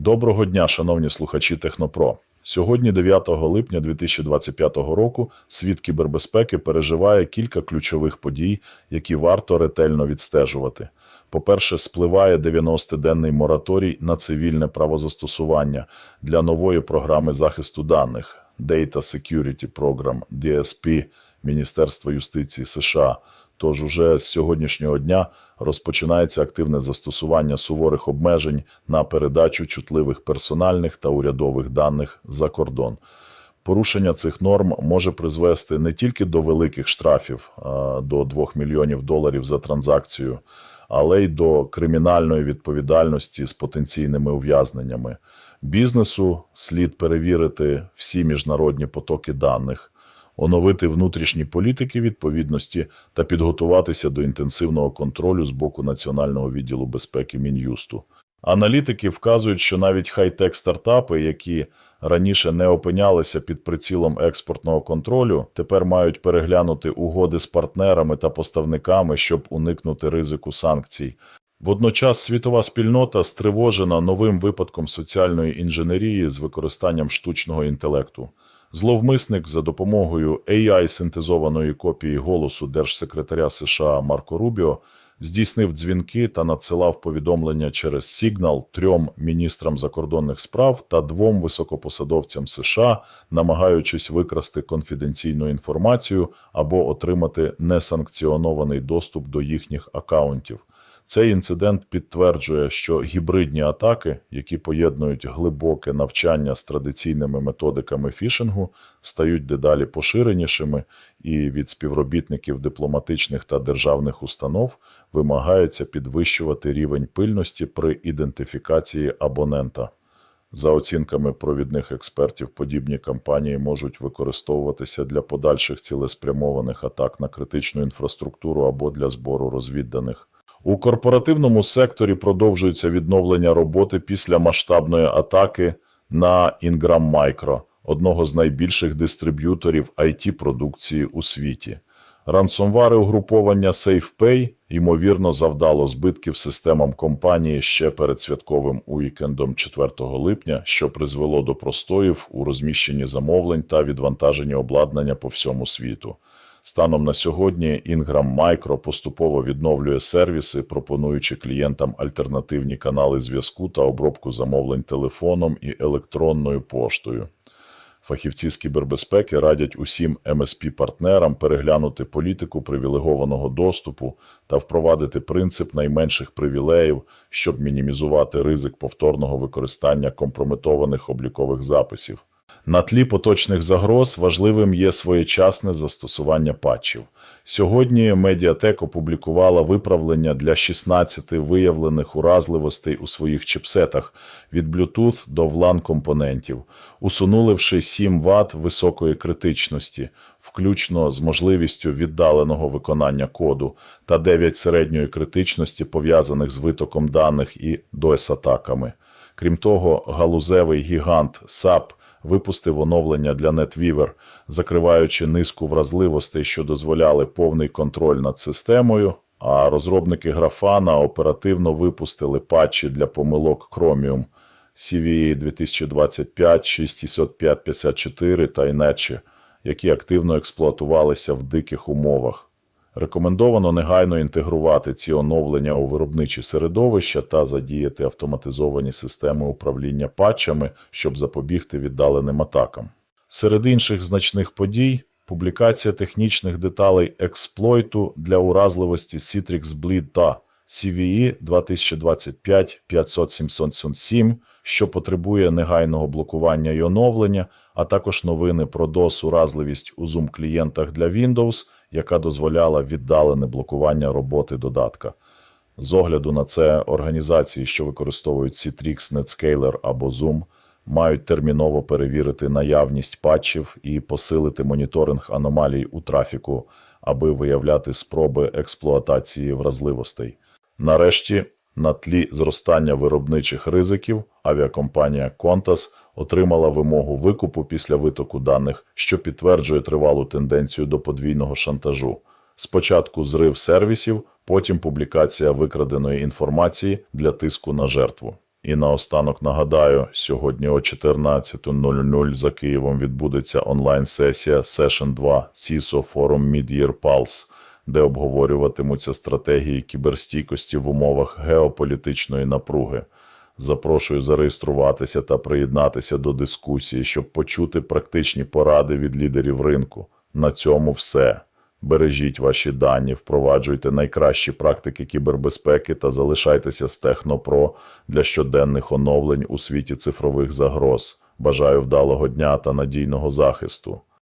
Доброго дня, шановні слухачі Технопро. Сьогодні, 9 липня 2025 року, світ кібербезпеки переживає кілька ключових подій, які варто ретельно відстежувати. По-перше, спливає 90-денний мораторій на цивільне правозастосування для нової програми захисту даних Data Security Program DSP Міністерства юстиції США. Тож уже з сьогоднішнього дня розпочинається активне застосування суворих обмежень на передачу чутливих персональних та урядових даних за кордон. Порушення цих норм може призвести не тільки до великих штрафів до 2 мільйонів доларів за транзакцію, але й до кримінальної відповідальності з потенційними ув'язненнями. Бізнесу слід перевірити всі міжнародні потоки даних, оновити внутрішні політики відповідності та підготуватися до інтенсивного контролю з боку Національного відділу безпеки Мін'юсту. Аналітики вказують, що навіть хай-тек стартапи, які раніше не опинялися під прицілом експортного контролю, тепер мають переглянути угоди з партнерами та поставниками, щоб уникнути ризику санкцій. Водночас світова спільнота стривожена новим випадком соціальної інженерії з використанням штучного інтелекту. Зловмисник за допомогою AI-синтезованої копії голосу держсекретаря США Марко Рубіо здійснив дзвінки та надсилав повідомлення через Signal трьом міністрам закордонних справ та двом високопосадовцям США, намагаючись викрасти конфіденційну інформацію або отримати несанкціонований доступ до їхніх акаунтів. Цей інцидент підтверджує, що гібридні атаки, які поєднують глибоке навчання з традиційними методиками фішингу, стають дедалі поширенішими, і від співробітників дипломатичних та державних установ вимагається підвищувати рівень пильності при ідентифікації абонента. За оцінками провідних експертів, подібні кампанії можуть використовуватися для подальших цілеспрямованих атак на критичну інфраструктуру або для збору розвідданих. У корпоративному секторі продовжується відновлення роботи після масштабної атаки на Ingram Micro, одного з найбільших дистриб'юторів IT-продукції у світі. Рансомвари угруповання SafePay, ймовірно, завдало збитків системам компанії ще перед святковим уікендом 4 липня, що призвело до простоїв у розміщенні замовлень та відвантаженні обладнання по всьому світу. Станом на сьогодні Ingram Micro поступово відновлює сервіси, пропонуючи клієнтам альтернативні канали зв'язку та обробку замовлень телефоном і електронною поштою. Фахівці з кібербезпеки радять усім MSP-партнерам переглянути політику привілегованого доступу та впровадити принцип найменших привілеїв, щоб мінімізувати ризик повторного використання компрометованих облікових записів. На тлі поточних загроз важливим є своєчасне застосування патчів. Сьогодні Mediatek опублікувала виправлення для 16 виявлених уразливостей у своїх чипсетах від Bluetooth до VLAN компонентів, усунувши 7 Вт високої критичності, включно з можливістю віддаленого виконання коду та 9 середньої критичності, пов'язаних з витоком даних і DOS-атаками. Крім того, галузевий гігант SAP випустив оновлення для NetWeaver, закриваючи низку вразливостей, що дозволяли повний контроль над системою. А розробники Grafana оперативно випустили патчі для помилок Chromium CVE 2025, 6554 та інечі, які активно експлуатувалися в диких умовах. Рекомендовано негайно інтегрувати ці оновлення у виробничі середовища та задіяти автоматизовані системи управління патчами, щоб запобігти віддаленим атакам. Серед інших значних подій публікація технічних деталей експлойту для уразливості Citrix Bleed та CVE 2025 500 що потребує негайного блокування і оновлення, а також новини про DOS-уразливість у Zoom клієнтах для Windows, яка дозволяла віддалене блокування роботи додатка. З огляду на це організації, що використовують Citrix, Netscaler або Zoom, мають терміново перевірити наявність патчів і посилити моніторинг аномалій у трафіку, аби виявляти спроби експлуатації вразливостей. Нарешті, на тлі зростання виробничих ризиків, авіакомпанія Qantas отримала вимогу викупу після витоку даних, що підтверджує тривалу тенденцію до подвійного шантажу. Спочатку зрив сервісів, потім публікація викраденої інформації для тиску на жертву. І наостанок нагадаю, сьогодні о 14.00 за Києвом відбудеться онлайн-сесія Session 2 CISO Forum Mid-Year Pulse, де обговорюватимуться стратегії кіберстійкості в умовах геополітичної напруги. Запрошую зареєструватися та приєднатися до дискусії, щоб почути практичні поради від лідерів ринку. На цьому все. Бережіть ваші дані, впроваджуйте найкращі практики кібербезпеки та залишайтеся з Технопро для щоденних оновлень у світі цифрових загроз. Бажаю вдалого дня та надійного захисту.